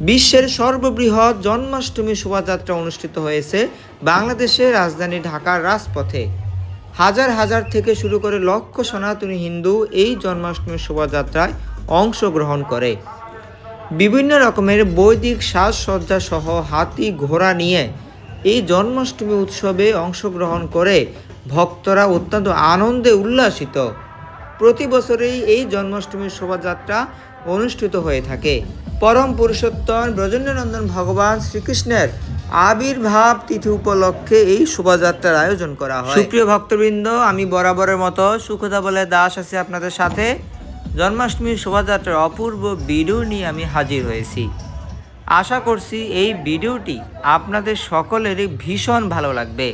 বিশ্বের সর্ববৃহৎ জন্মাষ্টমী শোভাযাত্রা অনুষ্ঠিত হয়েছে বাংলাদেশের রাজধানী ঢাকার রাজপথে। হাজার হাজার থেকে শুরু করে লক্ষ সনাতনী হিন্দু এই জন্মাষ্টমী শোভাযাত্রায় অংশগ্রহণ করে। বিভিন্ন রকমের বৈদিক সাজসজ্জা সহ হাতি ঘোড়া নিয়ে এই জন্মাষ্টমী উৎসবে অংশগ্রহণ করে ভক্তরা অত্যন্ত আনন্দে উল্লাসিত। প্রতি বছরেই এই জন্মাষ্টমীর শোভাযাত্রা অনুষ্ঠিত হয়ে থাকে। পরম পুরুষোত্তম ব্রজেন্দ্রনন্দন ভগবান শ্রীকৃষ্ণের আবির্ভাব তিথি উপলক্ষে এই শোভাযাত্রার আয়োজন করা হয়। সুপ্রিয় ভক্তবৃন্দ, আমি বরাবরের মতো সুখদা বলে দাস আছি আপনাদের সাথে। জন্মাষ্টমীর শোভাযাত্রার অপূর্ব ভিডিও নিয়ে আমি হাজির হয়েছি। আশা করছি এই ভিডিওটি আপনাদের সকলেরই ভীষণ ভালো লাগবে।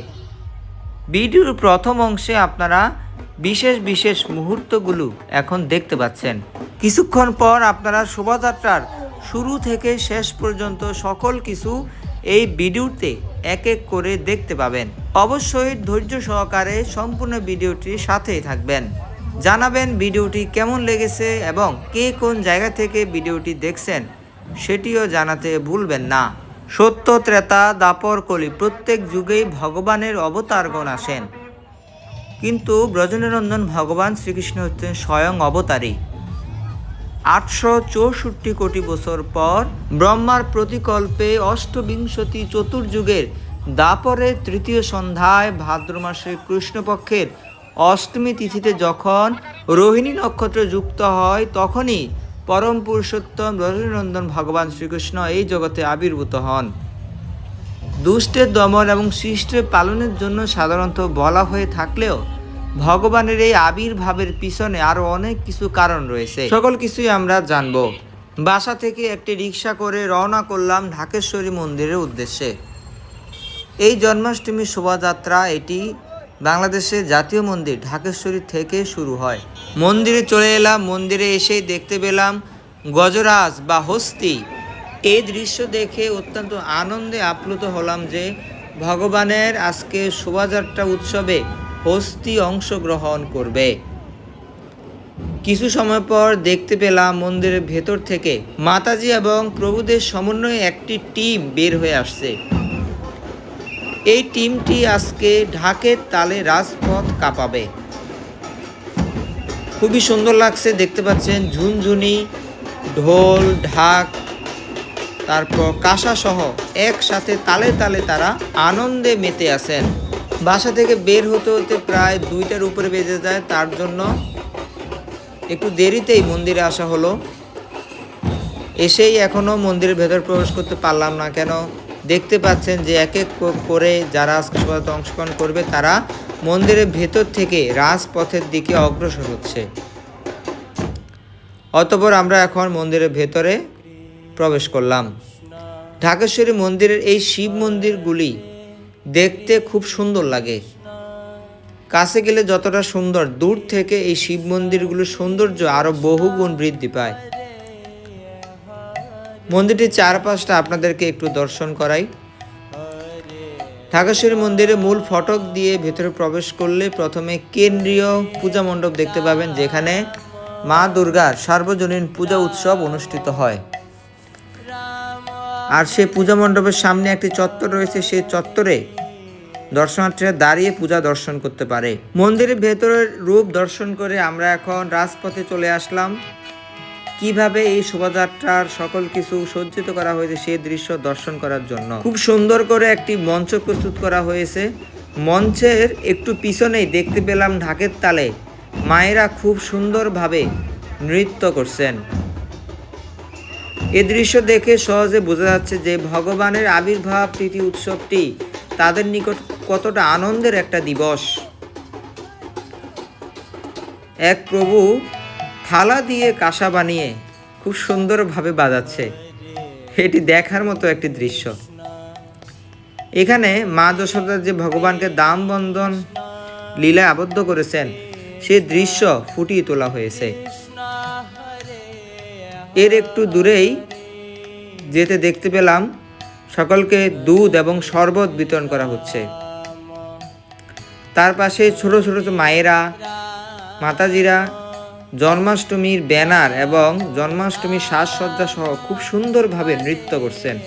ভিডিওর প্রথম অংশে আপনারা বিশেষ বিশেষ মুহূর্তগুলো এখন দেখতে পাচ্ছেন। কিছুক্ষণ পর আপনারা শোভাযাত্রার শুরু থেকে শেষ পর্যন্ত সকল কিছু এই ভিডিওতে এক এক করে দেখতে পাবেন। অবশ্যই ধৈর্য সহকারে সম্পূর্ণ ভিডিওটির সাথেই থাকবেন। জানাবেন ভিডিওটি কেমন লেগেছে এবং কে কোন জায়গা থেকে ভিডিওটি দেখছেন সেটিও জানাতে ভুলবেন না। সত্য ত্রেতা দাপর কলি প্রত্যেক যুগেই ভগবানের অবতারগণ আসেন। কিন্তু ব্রজনীনন্দন ভগবান শ্রীকৃষ্ণ হচ্ছেন স্বয়ং অবতারী। আটশো চৌষট্টি কোটি বছর পর ব্রহ্মার প্রতিকল্পে অষ্টবিংশতি চতুর্যুগের দাপরের তৃতীয় সন্ধ্যায় ভাদ্র মাসের কৃষ্ণপক্ষের অষ্টমী তিথিতে যখন রোহিণী নক্ষত্র যুক্ত হয়, তখনই পরম পুরুষোত্তম রজনীনন্দন ভগবান শ্রীকৃষ্ণ এই জগতে আবির্ভূত হন। দুষ্টের দমন এবং সৃষ্টের পালনের জন্য সাধারণত বলা হয়ে থাকলেও ভগবানের এই আবির্ভাবের পিছনে আরও অনেক কিছু কারণ রয়েছে। সকল কিছুই আমরা জানব। বাসা থেকে একটি রিক্সা করে রওনা করলাম ঢাকেশ্বরী মন্দিরের উদ্দেশ্যে। এই জন্মাষ্টমী শোভাযাত্রা এটি বাংলাদেশের জাতীয় মন্দির ঢাকেশ্বরী থেকে শুরু হয়। মন্দিরে চলে এলাম, মন্দিরে এসেই দেখতে পেলাম গজরাজ বা হস্তি। এই দৃশ্য দেখে অত্যন্ত আনন্দে আপ্লুত হলাম যে ভগবানের আজকে শোভাযাত্রা উৎসবে হস্তি অংশগ্রহণ করবে। কিছু সময় পর দেখতে পেলাম মন্দিরের ভেতর থেকে মাতাজি এবং প্রভুদের সমন্বয়ে একটি টিম বের হয়ে আসছে। এই টিমটি আজকে ঢাকের তালে রাজপথ কাঁপাবে। খুবই সুন্দর লাগছে, দেখতে পাচ্ছেন ঝুনঝুনি, ঢোল, ঢাক, তারপর কাঁসা সহ একসাথে তালে তালে তারা আনন্দে মেতে আছেন। বাসা থেকে বের হতে হতে প্রায় দুইটার উপরে বেজে যায়, তার জন্য একটু দেরিতেই মন্দিরে আসা হলো। এসেই এখনও মন্দিরের ভেতর প্রবেশ করতে পারলাম না কেন? দেখতে পাচ্ছেন যে এক এক করে যারা আজকে শোভাযাত্রা অংশগ্রহণ করবে, তারা মন্দিরের ভেতর থেকে রাজপথের দিকে অগ্রসর হচ্ছে। অতপর আমরা এখন মন্দিরের ভেতরে প্রবেশ করলাম। ঢাকেশ্বরী মন্দিরের এই শিব মন্দিরগুলি দেখতে খুব সুন্দর লাগে। কাছে গেলে যতটা সুন্দর, দূর থেকে এই শিব মন্দিরগুলোর সৌন্দর্য আরও বহুগুণ বৃদ্ধি পায়। মন্দিরটির চারপাশটা আপনাদেরকে একটু দর্শন করাই। ঢাকেশ্বরী মন্দিরে মূল ফটক দিয়ে ভেতরে প্রবেশ করলে প্রথমে কেন্দ্রীয় পূজা মণ্ডপ দেখতে পাবেন, যেখানে মা দুর্গার সার্বজনীন পূজা উৎসব অনুষ্ঠিত হয়। আর সে পূজা মণ্ডপের সামনে একটি চত্বর রয়েছে। সেই চত্বরে দর্শনার্থীরা দাঁড়িয়ে পূজা দর্শন করতে পারে। মন্দিরের ভেতরের রূপ দর্শন করে আমরা এখন রাজপথে চলে আসলাম। কীভাবে এই শোভাযাত্রার সকল কিছু সজ্জিত করা হয়েছে সেই দৃশ্য দর্শন করার জন্য। খুব সুন্দর করে একটি মঞ্চ প্রস্তুত করা হয়েছে। মঞ্চের একটু পিছনেই দেখতে পেলাম ঢাকের তালে মায়েরা খুব সুন্দরভাবে নৃত্য করছেন। এ দৃশ্য দেখে সহজে বোঝা যাচ্ছে যে ভগবানের আবির্ভাব তিথি উৎসবটি তাদের নিকট কতটা আনন্দের একটা দিবস। এক প্রভু থালা দিয়ে কাঁসা বানিয়ে খুব সুন্দরভাবে বাজাচ্ছে। এটি দেখার মতো একটি দৃশ্য। এখানে মা যশোদা যে ভগবানকে দাম বন্ধন লীলায় আবদ্ধ করেছেন, সেই দৃশ্য ফুটিয়ে তোলা হয়েছে। এর একটু দূরেই যেতে দেখতে পেলাম সকলকে দুধ এবং শরবত বিতরণ করা হচ্ছে। তার পাশে ছোট ছোট মায়েরা, মাতাজিরা, জন্মাষ্টমীর ব্যানার এবং জন্মাষ্টমীর সাজসজ্জা সহ খুব সুন্দরভাবে নৃত্য করছেন।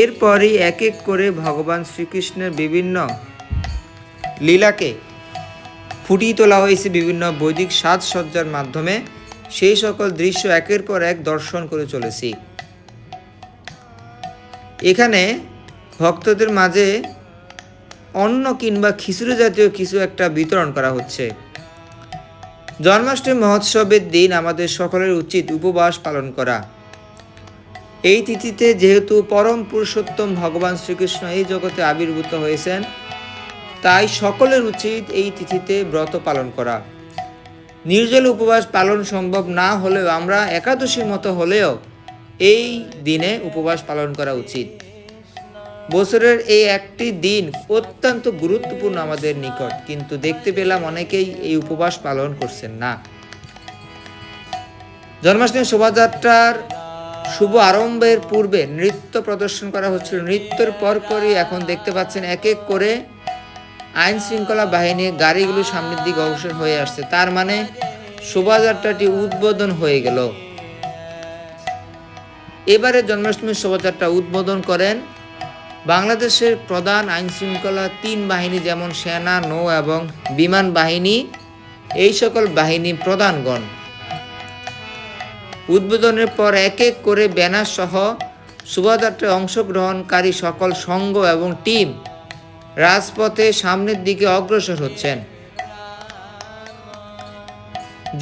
এরপরই এক এক করে ভগবান শ্রীকৃষ্ণের বিভিন্ন লীলাকে ফুটিয়ে তোলা হয়েছে বিভিন্ন বৈদিক সাজসজ্জার মাধ্যমে। সেই সকল দৃশ্য একের পর এক দর্শন করে চলেছি। এখানে ভক্তদের মাঝে অন্ন কিংবা খিচুড়ি জাতীয় কিছু একটা বিতরণ করা হচ্ছে। জন্মাষ্টমী মহোৎসবের দিন আমাদের সকলের উচিত উপবাস পালন করা। এই তিথিতে যেহেতু পরম পুরুষোত্তম ভগবান শ্রীকৃষ্ণ এই জগতে আবির্ভূত হয়েছেন, তাই সকলের উচিত এই তিথিতে ব্রত পালন করা। নির্জল উপবাস পালন সম্ভব না হলেও আমরা একাদশীর মতো হলেও এই দিনে উপবাস পালন করা উচিত। বছরের এই একটি দিন অত্যন্ত গুরুত্বপূর্ণ আমাদের নিকট, কিন্তু দেখতে পেলাম অনেকেই এই উপবাস পালন করছেন না। জন্মাষ্টমী শোভাযাত্রার শুভ আরম্ভের পূর্বে নৃত্য প্রদর্শন করা হচ্ছিল। নৃত্যের পরপরই এখন দেখতে পাচ্ছেন এক এক করে আইন শৃঙ্খলা বাহিনী গাড়িগুলো সামনের দিকে অগ্রসর হয়ে আসছে। তার মানে শোভাযাত্রাটি উদ্বোধন হয়ে গেল। এবারে জন্মাষ্টমীর শোভাযাত্রা উদ্বোধন করেন বাংলাদেশের প্রধান আইন শৃঙ্খলা তিন বাহিনী যেমন সেনা, নৌ এবং বিমান বাহিনী, এই সকল বাহিনী প্রধানগণ। উদ্বোধনের পর এক এক করে ব্যানার সহ শোভাযাত্রায় অংশগ্রহণকারী সকল সংঘ এবং টিম রাজপথে সামনের দিকে অগ্রসর হচ্ছেন।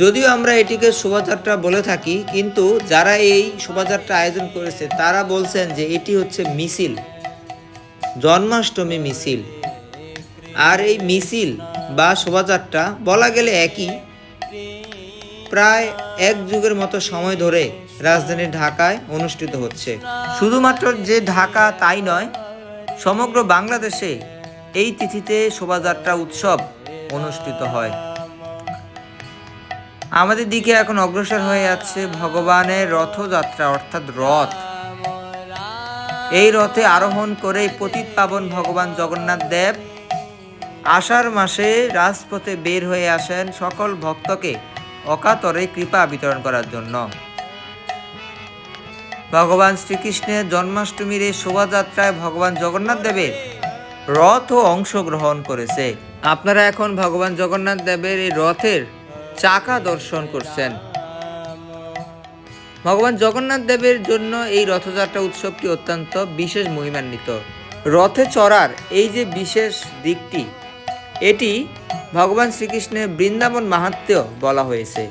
যদিও আমরা এটিকে শোভাযাত্রা বলে থাকি, কিন্তু যারা এই শোভাযাত্রা আয়োজন করেছে, তারা বলছেন যে এটি হচ্ছে মিছিল, জন্মাষ্টমী মিছিল। আর এই মিছিল বা শোভাযাত্রা বলা গেলে একই। প্রায় এক যুগের মতো সময় ধরে রাজধানী ঢাকায় অনুষ্ঠিত হচ্ছে। শুধুমাত্র যে ঢাকা তাই নয়, সমগ্র বাংলাদেশে এই তিথিতে শোভাযাত্রা উৎসব অনুষ্ঠিত হয়। আমাদের দিকে এখন অগ্রসর হয়ে যাচ্ছে ভগবানের রথযাত্রা, অর্থাৎ রথ। এই রথে আরোহণ করে পতিত পাবন ভগবান জগন্নাথ দেব আষাঢ় মাসে রাজপথে বের হয়ে আসেন সকল ভক্তকে অকাতরে কৃপা বিতরণ করার জন্য। ভগবান শ্রীকৃষ্ণের জন্মাষ্টমীর এই শোভাযাত্রায় ভগবান জগন্নাথ দেবের রথও অংশগ্রহণ করেছে। আপনারা এখন ভগবান জগন্নাথ দেবের এই রথের চাকা দর্শন করছেন। ভগবান জগন্নাথ দেবের জন্য এই রথযাত্রা উৎসবটি অত্যন্ত বিশেষ মহিমান্বিত। রথে চড়ার এই যে বিশেষ দিকটি, এটি ভগবান শ্রীকৃষ্ণের বৃন্দাবন মাহাত্ম্য বলা হয়েছে।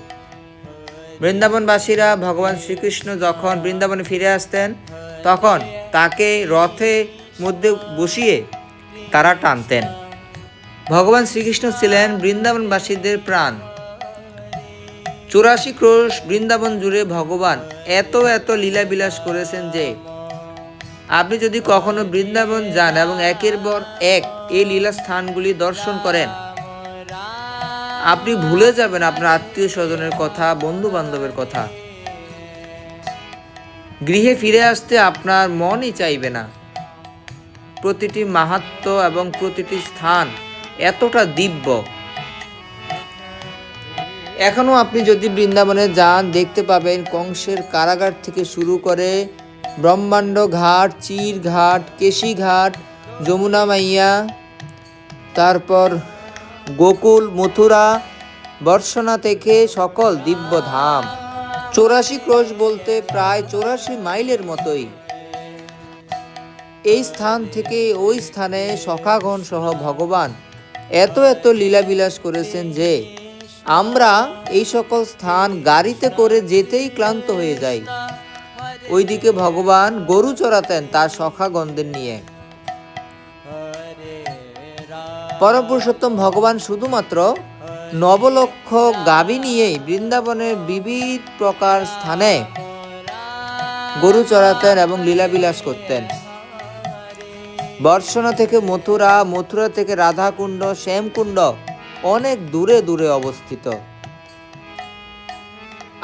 বৃন্দাবনবাসীরা ভগবান শ্রীকৃষ্ণ যখন বৃন্দাবনে ফিরে আসতেন, তখন তাকে রথে মধ্যে বসিয়ে তারা টানতেন। ভগবান শ্রীকৃষ্ণ ছিলেন বৃন্দাবনবাসীদের প্রাণ। চুরাশি ক্রোশ বৃন্দাবন জুড়ে ভগবান এত এত লীলা বিলাস করেছেন যে, আপনি যদি কখনো বৃন্দাবন যান এবং একের পর এক এই লীলা স্থানগুলি দর্শন করেন, আপনি ভুলে যাবেন আপনার আত্মীয় স্বজনের কথা বন্ধু বান্ধবের কথা। গৃহে ফিরে আসতে আপনার মনই চাইবে না। প্রতিটি মাহাত্ম এবং প্রতিটি স্থান এতটা দিব্য। এখনও আপনি যদি বৃন্দাবনে যান, দেখতে পাবেন কংসের কারাগার থেকে শুরু করে ব্রহ্মাণ্ড ঘাট, চির ঘাট, কেশি ঘাট, যমুনা মাইয়া, তারপর গোকুল, মথুরা, বর্ষনা থেকে সকল দিব্য ধাম। চৌরাশি ক্রোশ বলতে প্রায় চৌরাশি মাইলের মতোই। এই স্থান থেকে ওই স্থানে সখাগণ সহ ভগবান এত এত লীলাবিলাস করেছেন যে আমরা এই সকল স্থান গাড়িতে করে যেতেই ক্লান্ত হয়ে যাই। ওইদিকে ভগবান গরু চড়াতেন তার সখাগণদের নিয়ে। পরমপুরুষোত্তম ভগবান শুধুমাত্র নবলক্ষ গাবি নিয়েই বৃন্দাবনের বিবিধ প্রকার স্থানে গরু চড়াতেন এবং লীলাবিলাস করতেন। বর্ষণা থেকে মথুরা মথুরা থেকে রাধাকুণ্ড, শ্যামকুণ্ড অনেক দূরে দূরে অবস্থিত।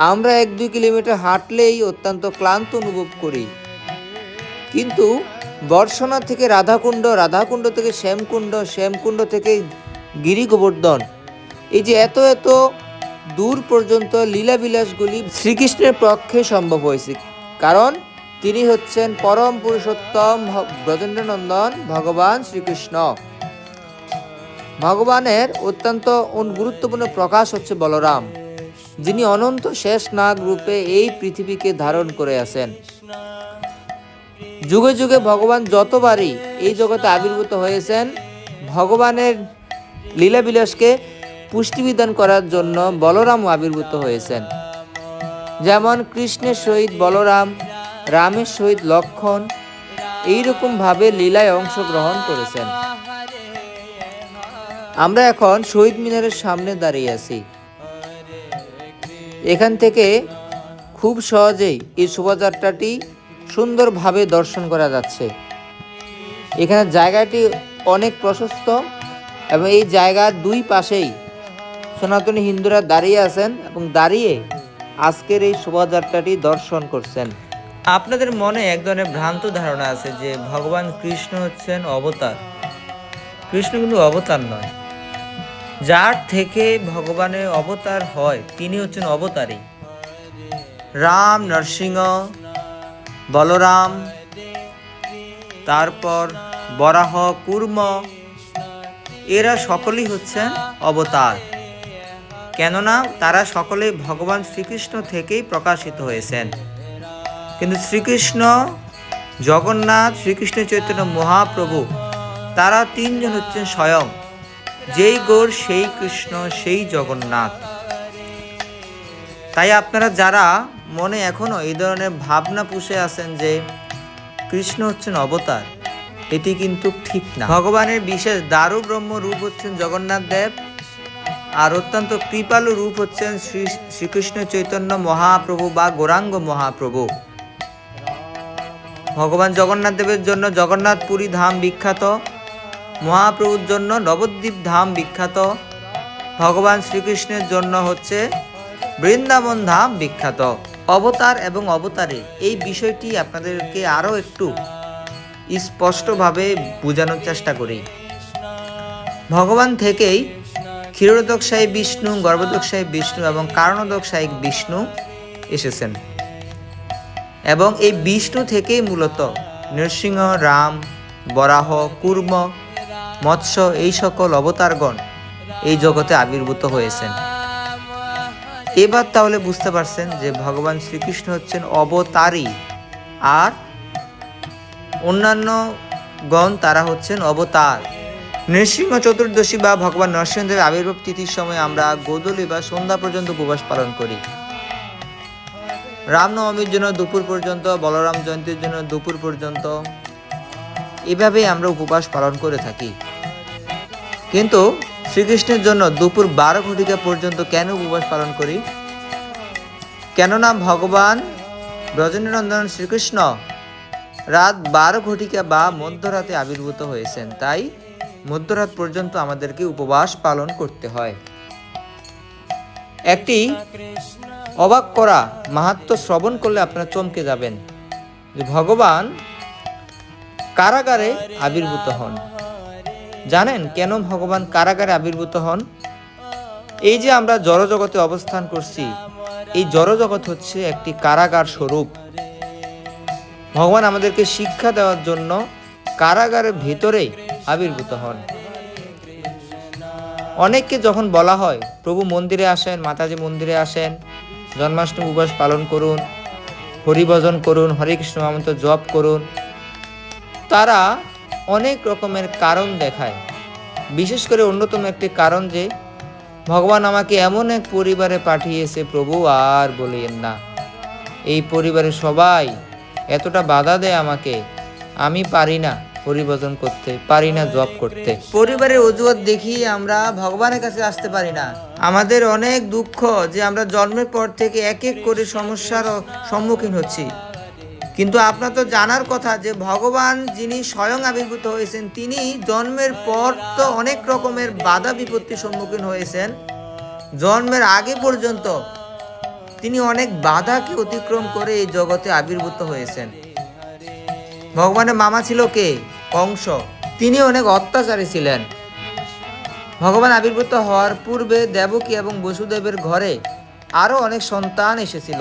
আমরা এক দুই কিলোমিটার হাঁটলেই অত্যন্ত ক্লান্ত অনুভব করি। কিন্তু বর্ষণা থেকে রাধাকুণ্ড রাধাকুণ্ড থেকে শ্যামকুণ্ড শ্যামকুণ্ড থেকে গিরি গোবর্ধন এই যে এত এত দূর পর্যন্ত লীলাবিলাসগুলি শ্রীকৃষ্ণের পক্ষে সম্ভব হয়েছে। কারণ তিনি হচ্ছেন পরম পুরুষোত্তম ব্রজেন্দ্রনন্দন ভগবান শ্রীকৃষ্ণ। ভগবানের অত্যন্ত গুরুত্বপূর্ণ প্রকাশ হচ্ছে বলরাম। যিনি অনন্ত শেষ নাগ রূপে এই পৃথিবীকে ধারণ করে আছেন। যুগে যুগে ভগবান যতবারই এই জগতে আবির্ভূত হয়েছেন, ভগবানের লীলাবিলাসকে পুষ্টিবিধান করার জন্য বলরামও আবির্ভূত হয়েছেন। যেমন কৃষ্ণের সহিত বলরাম রামের সহিত লক্ষণ, এইরকম ভাবে লীলায় অংশগ্রহণ করেছেন। আমরা এখন শহীদ মিনারের সামনে দাঁড়িয়ে আছি। এখান থেকে খুব সহজেই এই শোভাযাত্রাটি সুন্দরভাবে দর্শন করা যাচ্ছে। এখানে জায়গাটি অনেক প্রশস্ত এবং এই জায়গার দুই পাশেই সনাতনী হিন্দুরা দাঁড়িয়ে আছেন এবং দাঁড়িয়ে আজকের এই শোভাযাত্রাটি দর্শন করছেন। আপনাদের মনে এক ধরনের ভ্রান্ত ধারণা আছে যে ভগবান কৃষ্ণ হচ্ছেন অবতার। কৃষ্ণ কিন্তু অবতার নয়। যার থেকে ভগবানের অবতার হয়, তিনি হচ্ছেন অবতারী। রাম, নরসিংহ, বলরাম, তারপর বরাহ, কুর্ম, এরা সকলেই হচ্ছেন অবতার। কেননা তারা সকলেই ভগবান শ্রীকৃষ্ণ থেকেই প্রকাশিত হয়েছেন। কিন্তু শ্রীকৃষ্ণ জগন্নাথ, শ্রীকৃষ্ণ চৈতন্য মহাপ্রভু, তারা তিনজন হচ্ছেন স্বয়ং। যেই গোর, সেই কৃষ্ণ, সেই জগন্নাথ। তাই আপনারা যারা মনে এখনও এই ধরনের ভাবনা পুষে আছেন যে কৃষ্ণ হচ্ছেন অবতার, এটি কিন্তু ঠিক না। ভগবানের বিশেষ দারু ব্রহ্ম রূপ হচ্ছেন জগন্নাথ দেব, আর অত্যন্ত কৃপালু রূপ হচ্ছেন শ্রী শ্রীকৃষ্ণ চৈতন্য মহাপ্রভু বা গৌরাঙ্গ মহাপ্রভু। ভগবান জগন্নাথ দেবের জন্য জগন্নাথ পুরী ধাম বিখ্যাত, মহাপ্রভুর জন্য নবদ্বীপ ধাম বিখ্যাত, ভগবান শ্রীকৃষ্ণের জন্য হচ্ছে বৃন্দাবন ধাম বিখ্যাত। অবতার এবং অবতারে এই বিষয়টি আপনাদেরকে আরও একটু স্পষ্টভাবে বোঝানোর চেষ্টা করি। ভগবান থেকেই ক্ষীরোদকশায়ী বিষ্ণু গর্ভদকশায়ী বিষ্ণু এবং কারণদকশায়ী বিষ্ণু এসেছেন। এবং এই বিষ্ণু থেকেই মূলত নৃসিংহ, রাম, বরাহ, কুর্ম, মৎস্য এই সকল অবতারগণ এই জগতে আবির্ভূত হয়েছেন। এবার তাহলে বুঝতে পারছেন যে ভগবান শ্রীকৃষ্ণ হচ্ছেন অবতারী আর অন্যান্য গণ তারা হচ্ছেন অবতার। নৃসিংহ চতুর্দশী বা ভগবান নরসিংহদেবের আবির্ভাব তিথির সময় আমরা গোদলি বা সন্ধ্যা পর্যন্ত উপবাস পালন করি। রামনবমীর জন্য দুপুর পর্যন্ত, বলরাম জয়ন্তীর জন্য দুপুর পর্যন্ত। এভাবেই আমরা উপবাস পালন করে থাকি। কিন্তু শ্রীকৃষ্ণের জন্য দুপুর বারো ঘটিকা পর্যন্ত কেন উপবাস পালন করি? কেননা ভগবান ব্রজেন্দ্রনন্দন শ্রীকৃষ্ণ রাত বারো ঘটিকা বা মধ্যরাতে আবির্ভূত হয়েছেন। তাই মধ্যরাত পর্যন্ত আমাদেরকে উপবাস পালন করতে হয়। একটি অবাক করা মাহাত্ম শ্রবণ করলে আপনারা চমকে যাবেন। ভগবান কারাগারে আবির্ভূত হন। জানেন কেন ভগবান কারাগারে আবির্ভূত হন? এই যে আমরা জড়জগতে অবস্থান করছি, এই জড়জগৎ হচ্ছে একটি কারাগার স্বরূপ। ভগবান আমাদেরকে শিক্ষা দেওয়ার জন্য কারাগারের ভেতরে আবির্ভূত হন। অনেককে যখন বলা হয়, প্রভু মন্দিরে আসেন, মাতাজি মন্দিরে আসেন জন্মাষ্টমী উপবাস পালন করুন, হরিভজন করুন, হরে কৃষ্ণ মহামন্ত্র জপ করুন। তারা অনেক রকমের কারণ দেখায়। বিশেষ করে অন্যতম একটি কারণ যে, ভগবান আমাকে এমন এক পরিবারে পাঠিয়েছে, প্রভু আর বলিয়েন না। এই পরিবারের সবাই এতটা বাধা দেয় আমাকে, আমি পারি না পরিবর্তন করতে, পারি না জব করতে। পরিবারের অজুহাত দেখিয়ে আমরা ভগবানের কাছে আসতে পারি না। আমাদের অনেক দুঃখ যে আমরা জন্মের পর থেকে এক এক করে সমস্যার সম্মুখীন হচ্ছি। কিন্তু আপনার তো জানার কথা যে ভগবান যিনি স্বয়ং আবির্ভূত হয়েছেন, তিনি জন্মের পর তো অনেক রকমের বাধা বিপত্তির সম্মুখীন হয়েছেন। জন্মের আগে পর্যন্ত তিনি অনেক বাধাকে অতিক্রম করে এই জগতে আবির্ভূত হয়েছেন। ভগবানের মামা ছিল কে? কংস। তিনি অনেক অত্যাচারী ছিলেন। ভগবান আবির্ভূত হওয়ার পূর্বে দেবকী এবং বসুদেবের ঘরে আরও অনেক সন্তান এসেছিল।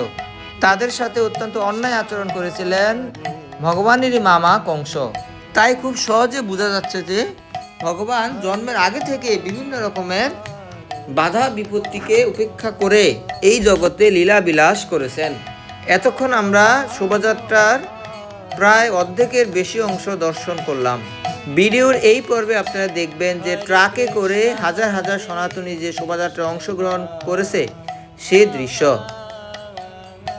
তাদের সাথে অত্যন্ত অন্যায় আচরণ করেছিলেন ভগবানেরই মামা কংস। তাই খুব সহজে বোঝা যাচ্ছে যে ভগবান জন্মের আগে থেকে বিভিন্ন রকমের বাধা বিপত্তিকে উপেক্ষা করে এই জগতে লীলা বিলাস করেছেন। এতক্ষণ আমরা শোভাযাত্রার প্রায় অর্ধেকের বেশি অংশ দর্শন করলাম। ভিডিওর এই পর্বে আপনারা দেখবেন যে ট্রাকে করে হাজার হাজার সনাতনী যে শোভাযাত্রায় অংশগ্রহণ করেছে সে দৃশ্য।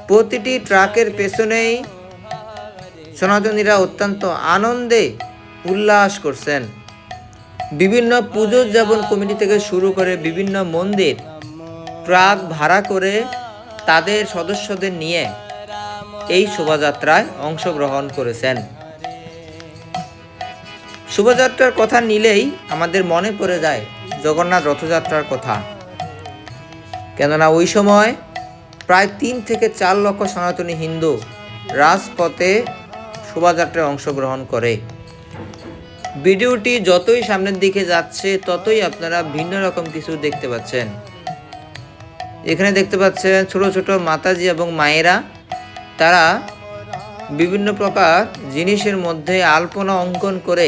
প্রতিটি ট্রাকের পেছনেই সনাতনীরা অত্যন্ত আনন্দে উল্লাস করছেন। বিভিন্ন পুজো উদযাপন কমিটি থেকে শুরু করে বিভিন্ন মন্দির ট্রাক ভাড়া করে তাদের সদস্যদের নিয়ে এই শোভাযাত্রায় অংশগ্রহণ করেছেন। শোভাযাত্রার কথা নিলেই আমাদের মনে পড়ে যায় জগন্নাথ রথযাত্রার কথা। কেননা ওই সময় প্রায় তিন থেকে চার লক্ষ সনাতনী হিন্দু রাজপথে শোভাযাত্রায় অংশগ্রহণ করে। ভিডিওটি যতই সামনের দিকে যাচ্ছে, ততই আপনারা ভিন্ন রকম কিছু দেখতে পাচ্ছেন। এখানে দেখতে পাচ্ছেন ছোট ছোট মাতাজি এবং মায়েরা, তারা বিভিন্ন প্রকার জিনিসের মধ্যে আলপনা অঙ্কন করে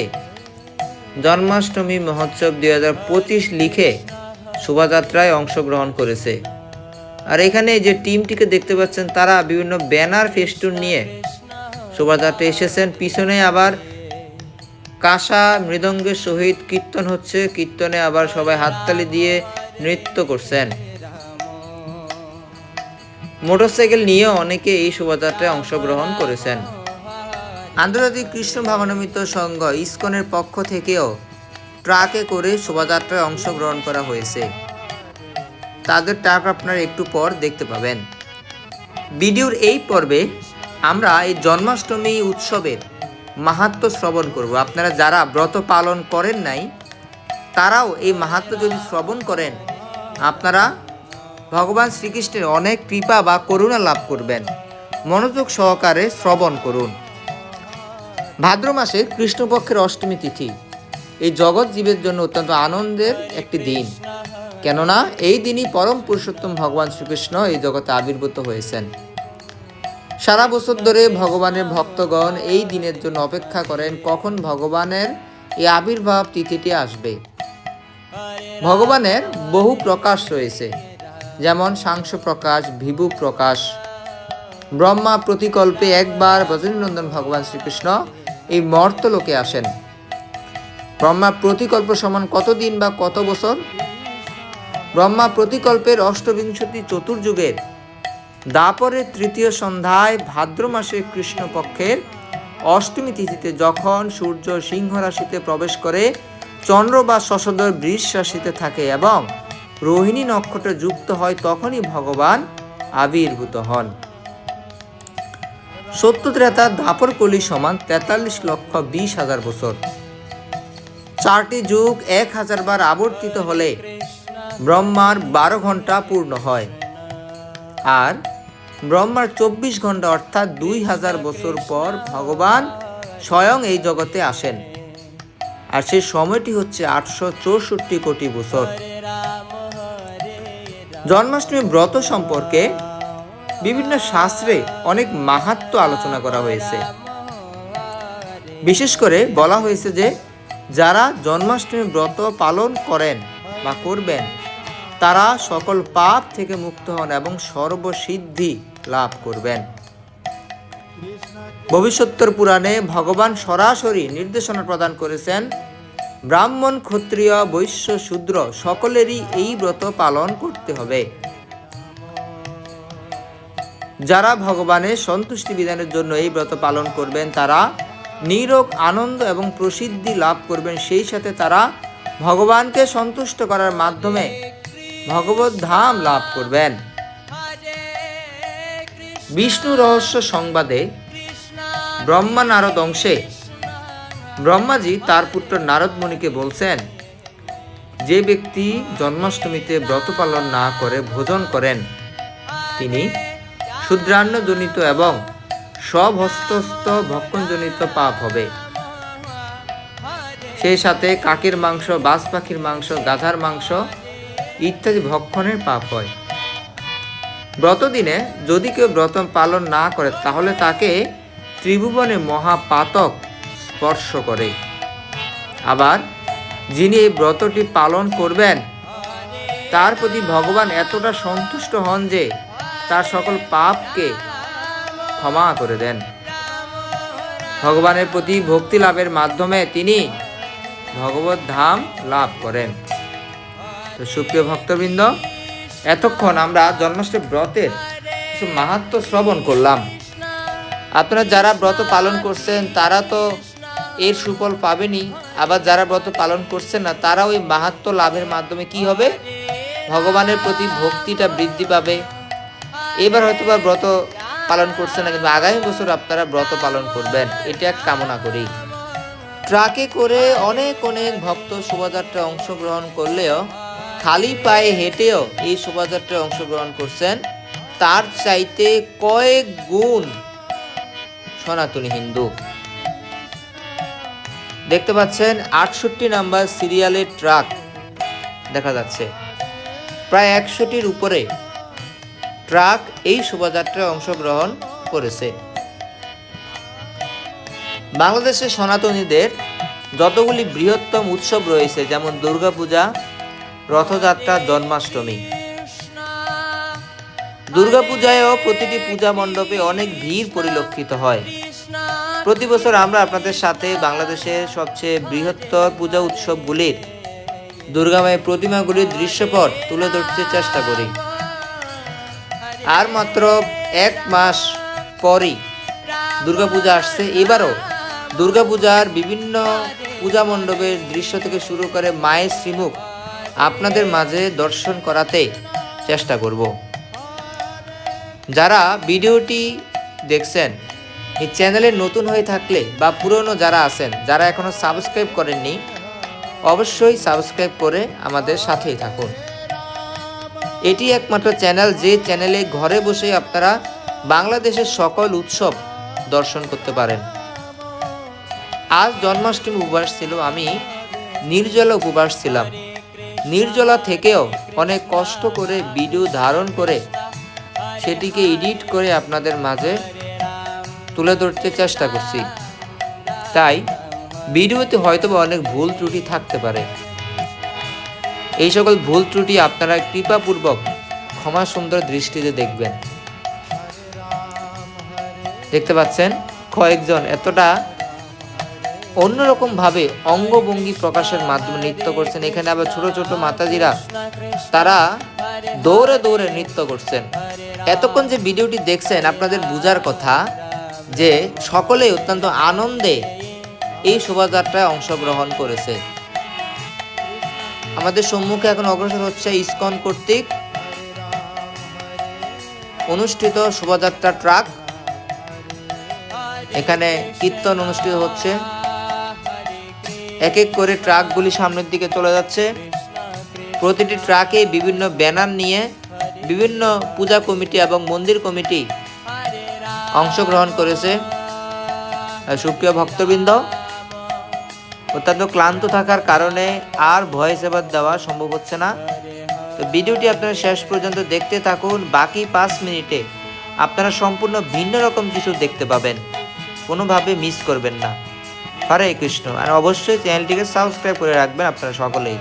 জন্মাষ্টমী মহোৎসব দুই হাজার পঁচিশ লিখে শোভাযাত্রায় অংশগ্রহণ করেছে। আর এখানে যে টিমটিকে দেখতে পাচ্ছেন, তারা বিভিন্ন ব্যানার, ফেস্টুন নিয়ে শোভাযাত্রা এসেছেন। পিছনে আবার কাঁসা, মৃদঙ্গের সহিত কীর্তন হচ্ছে। কীর্তনে আবার সবাই হাততালি দিয়ে নৃত্য করছেন। মোটরসাইকেল নিয়েও অনেকে এই শোভাযাত্রায় অংশগ্রহণ করেছেন। আন্তর্জাতিক কৃষ্ণ ভাবনামিত সংঘ ইসকনের পক্ষ থেকেও ট্রাকে করে শোভাযাত্রায় অংশগ্রহণ করা হয়েছে। তাদের ট্রাক আপনারা একটু পর দেখতে পাবেন। ভিডিওর এই পর্বে আমরা এই জন্মাষ্টমী উৎসবের মাহাত্ম্য শ্রবণ করব। আপনারা যারা ব্রত পালন করেন নাই, তারাও এই মাহাত্ম্য যদি শ্রবণ করেন, আপনারা ভগবান শ্রীকৃষ্ণের অনেক কৃপা বা করুণা লাভ করবেন। মনোযোগ সহকারে শ্রবণ করুন। ভাদ্র মাসে কৃষ্ণপক্ষের অষ্টমী তিথি। এই জগৎ জীবের জন্য অত্যন্ত আনন্দের একটি দিন। কেননা, এই দিনই পরম পুরুষোত্তম ভগবান শ্রীকৃষ্ণ এই জগতে আবির্ভূত হয়েছেন। সারা বছর ধরে ভগবানের ভক্তগণ এই দিনের জন্য অপেক্ষা করেন, কখন ভগবানের এই আবির্ভাব তিথিটি আসবে। ভগবানের বহু প্রকাশ রয়েছে। যেমন সাংস প্রকাশ, ভিভু প্রকাশ, ব্রহ্মা প্রতিকল্পে একবার বজরীনন্দন ভগবান শ্রীকৃষ্ণ এই মর্তলোকে আসেন। ব্রহ্মা প্রতিকল্প সমান কত দিন বা কত বছর? ব্রহ্মা প্রতিকল্পের অষ্টবিংশতি চতুর্যুগের দাপরের তৃতীয় সন্ধ্যায় ভাদ্র মাসের কৃষ্ণপক্ষের অষ্টমী তিথিতে যখন সূর্য সিংহ রাশিতে প্রবেশ করে, চন্দ্র বা শশধর বৃষ রাশিতে থাকে এবং রোহিণী নক্ষত্র যুক্ত হয়, তখনই ভগবান আবির্ভূত হন। সত্যত্রেতা দাপর কলি সমান তেতাল্লিশ লক্ষ বিশ হাজার বছর। চারটি যুগ এক হাজার বার আবর্তিত হলে ব্রহ্মার বারো ঘণ্টা পূর্ণ হয়। আর ব্রহ্মার চব্বিশ ঘণ্টা অর্থাৎ দুই হাজার বছর পর ভগবান স্বয়ং এই জগতে আসেন। আর সেই সময়টি হচ্ছে আটশো চৌষট্টি কোটি বছর। জন্মাষ্টমী ব্রত সম্পর্কে বিভিন্ন শাস্ত্রে অনেক মাহাত্ম আলোচনা করা হয়েছে। বিশেষ করে বলা হয়েছে যে, যারা জন্মাষ্টমী ব্রত পালন করেন বা করবেন, তারা সকল পাপ থেকে মুক্ত হন এবং সর্বসিদ্ধি লাভ করবেন। ভবিষ্যত্তর পুরাণে ভগবান সরাসরি নির্দেশনা প্রদান করেছেন, ব্রাহ্মণ ক্ষত্রিয়, বৈশ্য, শূদ্র সকলেরই এই ব্রত পালন করতে হবে। যারা ভগবানের সন্তুষ্টি বিধানের জন্য এই ব্রত পালন করবেন, তারা নিরোগ আনন্দ এবং প্রসিদ্ধি লাভ করবেন। সেই সাথে তারা ভগবানকে সন্তুষ্ট করার মাধ্যমে ভগবত ধাম লাভ করবেন। বিষ্ণু রহস্য সংবাদে ব্রহ্মা নারদ অংশে ব্রহ্মাজি তার পুত্র নারদ মুনিকে বলছেন, যে ব্যক্তি জন্মাষ্টমীতে ব্রত পালন না করে, ভোজন করেন, তিনি ক্ষুদ্রান্নজনিত এবং সব হস্তস্থ ভক্ষণজনিত পাপ হবে। সেই সাথে কাকের মাংস, বাজ পাখির মাংস, গাধার মাংস ইত্যাদি ভক্ষণের পাপ হয়। ব্রত দিনে যদি কেউ ব্রত পালন না করে, তাহলে তাকে ত্রিভুবনে মহাপাতক স্পর্শ করে। আবার যিনি এই ব্রতটি পালন করবেন, তার প্রতি ভগবান এতটা সন্তুষ্ট হন যে তার সকল পাপকে ক্ষমা করে দেন। ভগবানের প্রতি ভক্তি লাভের মাধ্যমে তিনি ভগবত ধাম লাভ করেন। তো সুপ্রিয় ভক্তবৃন্দ, এতক্ষণ আমরা জন্মাষ্টমী ব্রতের কিছু মাহাত্ম শ্রবণ করলাম। আপনারা যারা ব্রত পালন করছেন, তারা তো এর সুফল পাবেনই। আবার যারা ব্রত পালন করছেন না, তারা ওই মাহাত্ম লাভের মাধ্যমে কি হবে? ভগবানের প্রতি ভক্তিটা বৃদ্ধি পাবে। এবার হয়তো বা ব্রত পালন করছে না, কিন্তু আগামী বছর আপনারা ব্রত পালন করবেন। এটা কামনা করি। ট্রাকে করে অনেক অনেক ভক্ত শোভাযাত্রায় অংশগ্রহণ করলেও, খালি পায়ে হেঁটেও এই শোভাযাত্রায় অংশগ্রহণ করছেন। তার চাইতে কয়েক গুণ সনাতনী হিন্দু। দেখতে পাচ্ছেন, আটষট্টি নাম্বার সিরিয়ালের ট্রাক দেখা যাচ্ছে। প্রায় একশোটির উপরে ট্রাক এই শোভাযাত্রায় অংশগ্রহণ করেছে। বাংলাদেশের সনাতনীদের যতগুলি বৃহত্তম উৎসব রয়েছে, যেমন দুর্গাপূজা, রথযাত্রা, জন্মাষ্টমী। দুর্গাপূজায়ও প্রতিটি পূজা মণ্ডপে অনেক ভিড় পরিলক্ষিত হয়। প্রতি বছর আমরা আপনাদের সাথে বাংলাদেশের সবচেয়ে বৃহত্তর পূজা উৎসবগুলির দুর্গামায়ের প্রতিমাগুলির দৃশ্যপট তুলে ধরতে চেষ্টা করি। আর মাত্র এক মাস পরই দুর্গাপূজা আসছে। এবারও দুর্গাপূজার বিভিন্ন পূজা মণ্ডপের দৃশ্য থেকে শুরু করে মায়ের শ্রীমুখ আপনাদের মাঝে দর্শন করাতে চেষ্টা করব। যারা ভিডিওটি দেখছেন, এই চ্যানেলে নতুন হয়ে থাকলে বা পুরনো যারা আছেন, যারা এখনও সাবস্ক্রাইব করেননি, অবশ্যই সাবস্ক্রাইব করে আমাদের সাথেই থাকুন। এটি একমাত্র চ্যানেল যে চ্যানেলে ঘরে বসে আপনারা বাংলাদেশের সকল উৎসব দর্শন করতে পারেন। আজ জন্মাষ্টমী উপবাস ছিল, আমি নির্জলা উপবাস ছিলাম। নির্জলা থেকেও অনেক কষ্ট করে, ভিডিও ধারণ করে সেটিকে এডিট করে আপনাদের মাঝে তুলে ধরতে চেষ্টা করছি। তাই ভিডিওতে হয়তো অনেক ভুল ত্রুটি থাকতে পারে। এই সকল ভুল ত্রুটি আপনারা কৃপাপূর্বক ক্ষমা সুন্দর দৃষ্টিতে দেখবেন। দেখতে পাচ্ছেন, কয়েকজন এতটা অন্যরকম ভাবে অঙ্গভঙ্গি প্রকাশের মাধ্যমে নৃত্য করছেন। এখানে আবার ছোট ছোট মাতাজিরা, তারা দৌড়ে দৌড়ে নৃত্য করছেন। এতক্ষণ যে ভিডিওটি দেখছেন, আপনাদের বুঝার কথা যে সকলেই অত্যন্ত আনন্দে এই শোভাযাত্রায় অংশগ্রহণ করেছে। আমাদের সম্মুখে এখন অগ্রসর হচ্ছে ইসকন কর্তৃক অনুষ্ঠিত শোভাযাত্রা ট্রাক। এখানে কীর্তন অনুষ্ঠিত হচ্ছে। এক এক করে ট্রাকগুলি সামনের দিকে চলে যাচ্ছে। প্রতিটি ট্রাকে বিভিন্ন ব্যানার নিয়ে বিভিন্ন পূজা কমিটি এবং মন্দির কমিটি অংশগ্রহণ করেছে। সুপ্রিয় ভক্তবৃন্দ অত্যন্ত ক্লান্ত থাকার কারণে আর ভয়েস এবার দেওয়া সম্ভব হচ্ছে না। তো ভিডিওটি আপনারা শেষ পর্যন্ত দেখতে থাকুন। বাকি পাঁচ মিনিটে আপনারা সম্পূর্ণ ভিন্ন রকম কিছু দেখতে পাবেন। কোনোভাবে মিস করবেন না। হরে কৃষ্ণ। আর অবশ্যই চ্যানেলটিকে সাবস্ক্রাইব করে রাখবেন আপনারা সকলেই।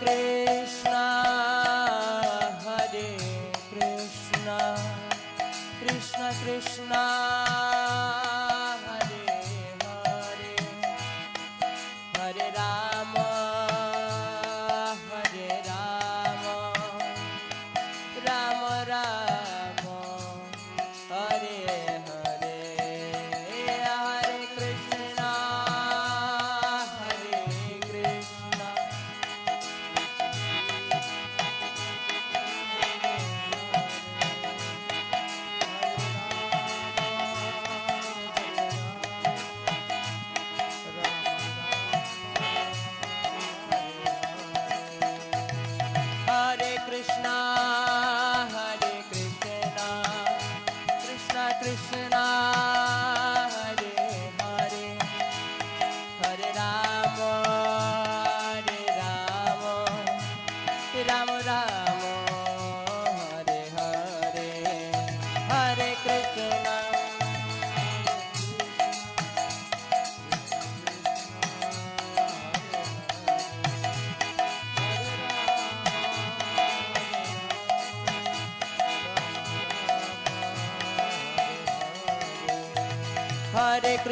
cree.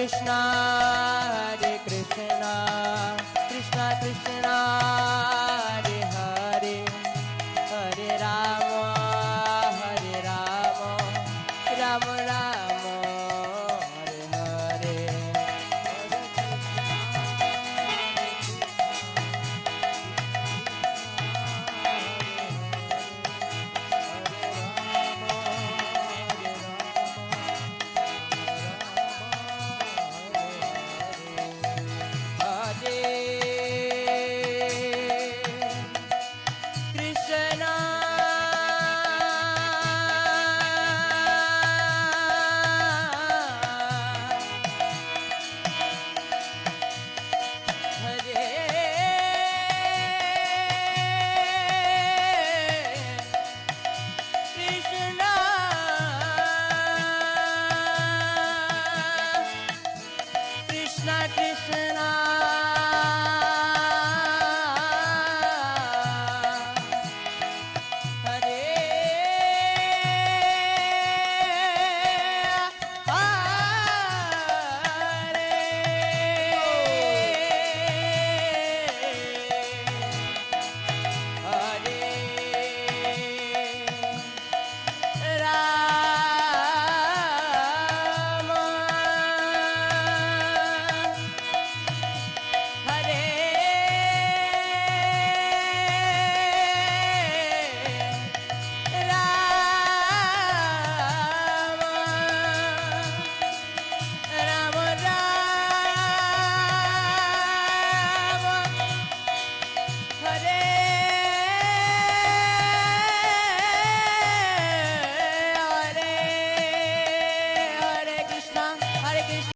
Krishna.